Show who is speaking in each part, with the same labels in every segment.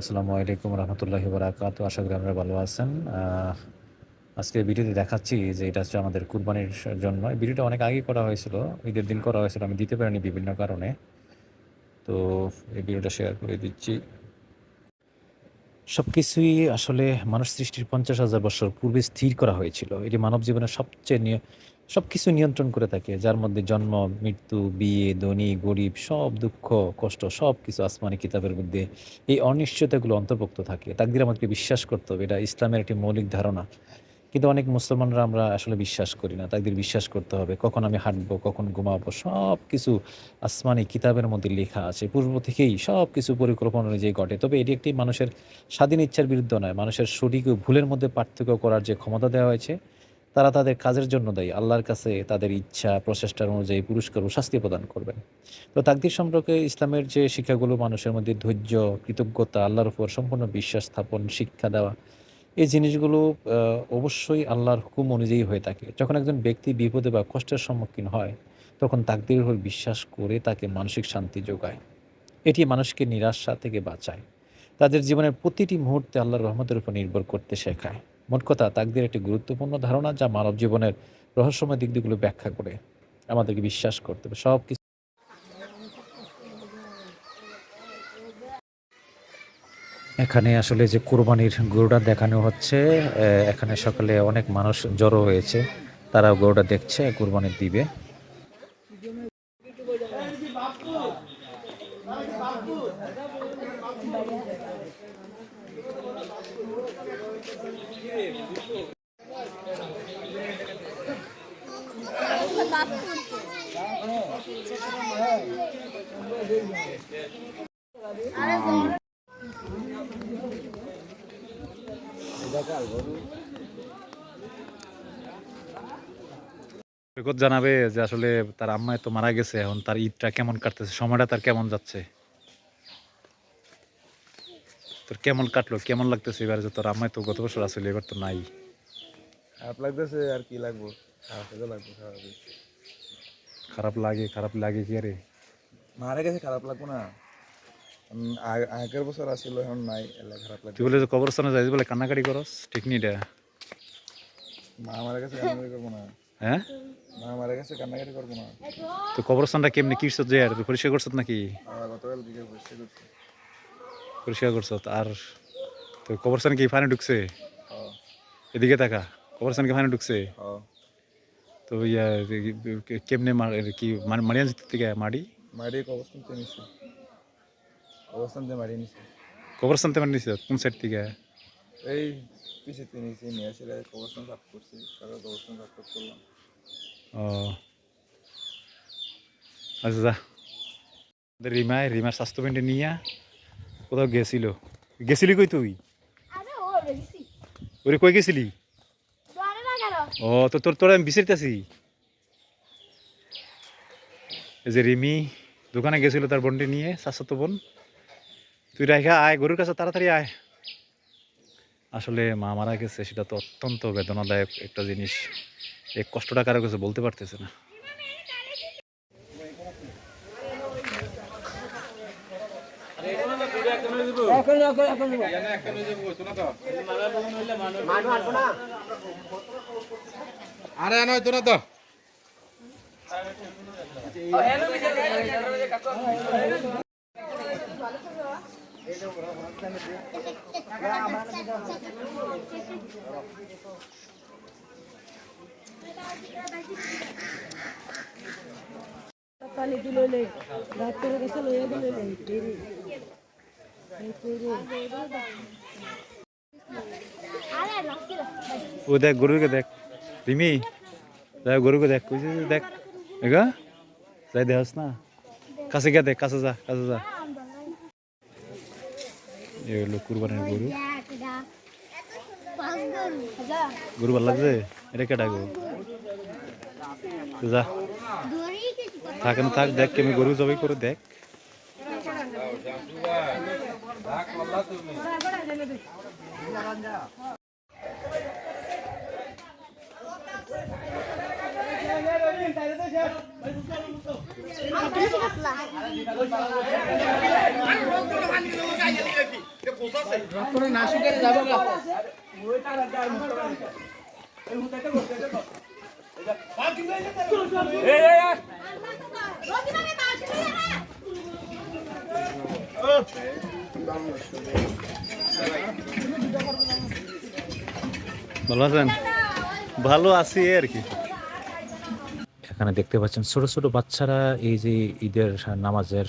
Speaker 1: আসসালামু আলাইকুম রহমতুল্লাহি বারাকাত আশা করি আপনারা ভালো আছেন। আজকে ভিডিওতে দেখাচ্ছি যে এটা হচ্ছে আমাদের কুরবানির জন্য। এই ভিডিওটা অনেক আগে করা হয়েছিল, ঈদের দিন করা হয়েছিল, আমি দিতে পারিনি বিভিন্ন কারণে। তো এই ভিডিওটা শেয়ার করে দিচ্ছি। সব কিছুই আসলে মানুষ সৃষ্টির পঞ্চাশ হাজার বছর পূর্বে স্থির করা হয়েছিল। এটি মানব জীবনের সবচেয়ে সব কিছু নিয়ন্ত্রণ করে থাকে, যার মধ্যে জন্ম, মৃত্যু, বিয়ে, ধনী, গরিব, সব দুঃখ, কষ্ট সব কিছু আসমানি কিতাবের মধ্যে এই অনিশ্চয়তাগুলো অন্তর্ভুক্ত থাকে। তাকদির আমাকে বিশ্বাস করতে হবে, এটা ইসলামের একটি মৌলিক ধারণা। কিন্তু অনেক মুসলমানরা আমরা আসলে বিশ্বাস করি না, তাকদির বিশ্বাস করতে হবে, কখন আমি হাঁটবো, কখন ঘুমাবো সব কিছু আসমানি কিতাবের মধ্যে লেখা আছে। পূর্ব থেকেই সব কিছু পরিকল্পনা অনুযায়ী ঘটে। তবে এটি একটি মানুষের স্বাধীন ইচ্ছার বিরুদ্ধে নয়, মানুষের ও ভুলের মধ্যে পার্থক্য করার যে ক্ষমতা দেওয়া হয়েছে তারা তাদের কাজের জন্য দায়ী। আল্লাহর কাছে তাদের ইচ্ছা, প্রচেষ্টার অনুযায়ী পুরস্কার ও শাস্তি প্রদান করবেন। তো তাকদির সম্পর্কে ইসলামের যে শিক্ষাগুলো, মানুষের মধ্যে ধৈর্য, কৃতজ্ঞতা, আল্লাহর উপর সম্পূর্ণ বিশ্বাস স্থাপন, শিক্ষা দেওয়া, এই জিনিসগুলো অবশ্যই আল্লাহর হুকুম অনুযায়ী হয়ে থাকে। যখন একজন ব্যক্তি বিপদে বা কষ্টের সম্মুখীন হয়, তখন তাকদির উপর বিশ্বাস করে তাকে মানসিক শান্তি যোগায়। এটি মানুষকে নিরাশা থেকে বাঁচায়। তাদের জীবনের প্রতিটি মুহূর্তে আল্লাহর রহমতের উপর নির্ভর করতে শেখায়। মোট কথা তাকদের একটি গুরুত্বপূর্ণ ধারণা যা মানব জীবনের রহস্যময় দিক দিকগুলো ব্যাখ্যা করে আমাদেরকে বিশ্বাস করতে হবে। সব কিছু এখানে আসলে যে কোরবানির গরুটা দেখানো হচ্ছে এখানে সকালে অনেক মানুষ জড়ো হয়েছে তারা গরুটা দেখছে, কোরবানি দিবে। জানাবে যে আসলে তার আম্মায় তো মারা গেছে, এখন তার ঈদটা কেমন কাটতেছে, সময়টা তার কেমন যাচ্ছে? তোর কেমন কাটলো, কেমন লাগতেছে এবারে যে তোর আম্মায় তো গত বছর আসলে, এবার তো নাই।
Speaker 2: খারাপ লাগতেছে আর কি লাগবো? খারাপ
Speaker 1: খারাপ লাগে খারাপ লাগে কি আরে?
Speaker 2: মারা গেছে খারাপ লাগবো না। আগ- আগের বছর আসছিল এখন নাই এলে খারাপ লাগবে।
Speaker 1: তুই বলে যে কবরস্থানে যাইস বলে কান্নাকাটি করস? ঠিক নি এটা।
Speaker 2: মা মারা গেছে কান্নাকাটি করব না।
Speaker 1: হ্যাঁ?
Speaker 2: মা মারা গেছে কান্নাকাটি করব না।
Speaker 1: তো কবরস্থানটা কেমনি কি যে আর তুই পরিষ্কার করছত নাকি?
Speaker 2: আর গতকাল দিকে বসে করছি।
Speaker 1: পরিষ্কার করছত আর তো কবরস্থান কি ফানে ঢুকছে? এদিকে তাকা কবরস্থান কি ফানে ঢুকছে?
Speaker 2: ও
Speaker 1: তো ইয়া কে- কেমনে মার কি মানে মারিয়ান থেকে মারি?
Speaker 2: মারি অবস্থান তে নিছি। অবস্থান তে মারি নিছি।
Speaker 1: কবরস্থান থেকে মারি নিছে? কোন সাইড থেকে?
Speaker 2: এই পিছিয়ে তে নিছি নিয়ে আসলে অবস্থান সাফ করছি তারপর অবস্থান সাফ করলাম
Speaker 1: ও। আচ্ছা রিমায় রিমার স্বাস্থ্য নিয়ে কোথাও গেছিল? গেছিলি কই তুই?
Speaker 3: আরে ও দেখছি
Speaker 1: ওরে কই গেছিলি? ও, তো তোর তোর আমি বিচারিতেছি এই যে রিমি দোকানে গেছিল তার বোনটি নিয়ে, শাশ্বত বোন। তুই রাখা আয়, গরুর কাছে তাড়াতাড়ি আয়। আসলে মা মারা গেছে, সেটা তো অত্যন্ত বেদনাদায়ক একটা জিনিস। এই কষ্টটা কারও কাছে বলতে পারতেছে না।
Speaker 4: আরে নয় তো না তো।
Speaker 5: পানি তুলে নে। রাত করে গেছে লইয়া দিলে
Speaker 1: ও দেখ, গরুকে দেখ। রিমি যাই গরুকে দেখ, কইছে দেখ। এগা, যাই দেখাস না। কাছে গিয়া দেখ, কাছে যা কাছে যা। এ হলো কুরবানির গরু। গরু ভালো লাগছে? এটা কেটা গরু? যা। থাক না থাক, দেখ কেমন গরু জবাই করে দেখ।
Speaker 3: পাতলা রকিবাকে মার দিলি না
Speaker 1: ভালো আছেন? ভালো আছি আর কি। এখানে দেখতে পাচ্ছেন ছোট ছোট বাচ্চারা এই যে ঈদের নামাজের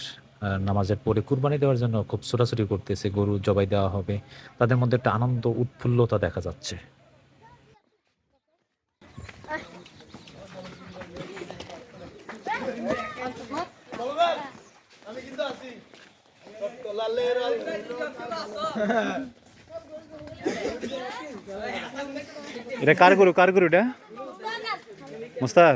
Speaker 1: নামাজের পরে কুরবানি দেওয়ার জন্য খুব ছোটাছুটি করতেছে, গরু জবাই দেওয়া হবে। তাদের মধ্যে একটা আনন্দ উৎফুল্লতা দেখা যাচ্ছে। এটা কার গরু কার গরু এটা মুস্তার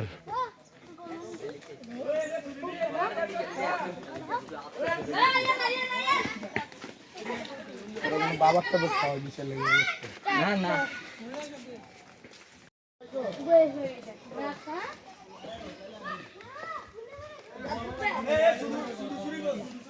Speaker 2: বাবারটা তো খাওয়া দিছে লেগে
Speaker 5: না না
Speaker 3: নমস্কার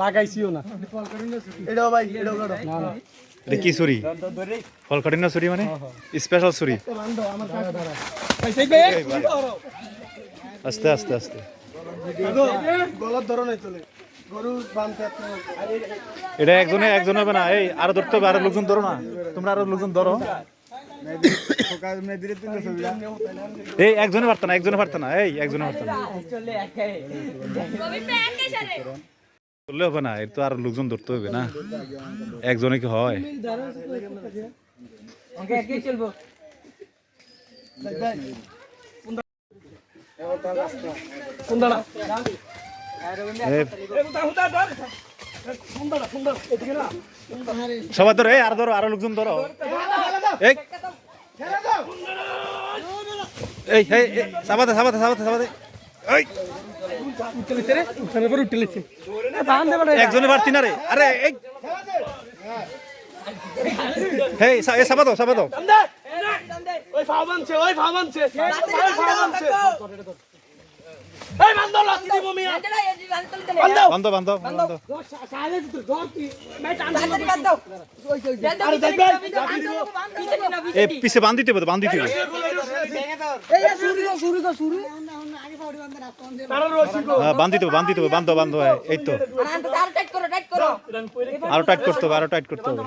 Speaker 2: লাগাইছিও না। এটাও ভাই এটাও কাটো না না।
Speaker 1: এটা কি ছুরি? ফল কাটিন ছুরি মানে? স্পেশাল ছুরি? আস্তে আস্তে আস্তে।
Speaker 2: গলার ধরনের চলে
Speaker 1: এটা একজনে একজন হবে না? এই আরও ধরতে হবে আরও লোকজন ধরো না। তোমরা আরও লোকজন ধরো। এই একজনে পারত না একজনে পারত না। এই একজনে পারত না। করলে হবে না এর তো আরও লোকজন ধরতে হবে না। একজনে কি হয়? সবাই ধরো আরও ধরো আরও লোকজন ধরো। এই, সাবাতে সাবাতে সাবাতে সাবাতে। এই একজনে পারতি না রে। আরে এই। হেই সা- এ সাবাতো সাবাতো
Speaker 2: ওই ফা বানছে ওই ফা বানছে ওই ফা বানছে। এই বান্দর লাতি দিব মিয়া।
Speaker 1: বান্ধব বান্ধব বান্ধব
Speaker 2: আরে দেখবে
Speaker 1: এ পিছে বান্ধিতে হবে বান্ধিতে হবে। বান্ধ বান্ধ এই তো। আরও টাইট করতে হবে আরও টাইট করতে হবে।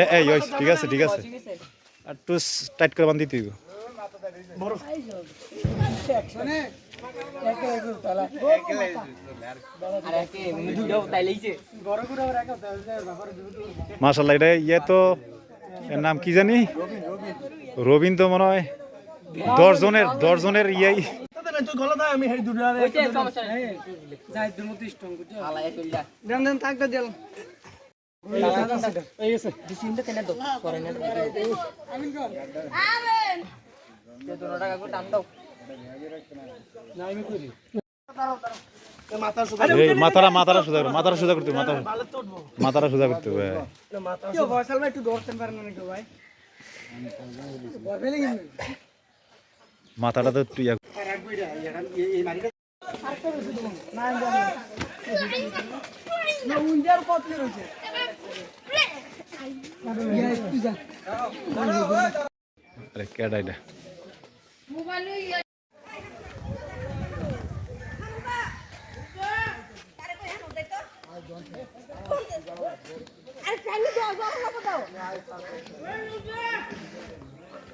Speaker 1: এ এই ঠিক আছে ঠিক আছে। আর টাইট করে এটা ইয়ে তো এর নাম কি জানি? রবীন্দ্র তো মনে হয় দশজনের দশজনের ইয়ে
Speaker 2: তুই গলা দাও আমি হেই দুটা দেন দেন থাকতে দেন।
Speaker 3: আমেন
Speaker 2: মাথা সুদা
Speaker 1: এই মাথারা মাথারা সোজা মাথারা সোজা করতে মাথা
Speaker 2: ভালো তো উঠবো
Speaker 1: মাথারা সোজা করতে হবে
Speaker 2: মাথা কেউ ভাই একটু ধরতে পারেন না কেউ ভাই?
Speaker 1: মাথাটা তো একটু ইয়া আরে কেডা এটা?
Speaker 3: মোবাইল আরে ফ্যান দাও দাও দাও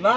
Speaker 3: না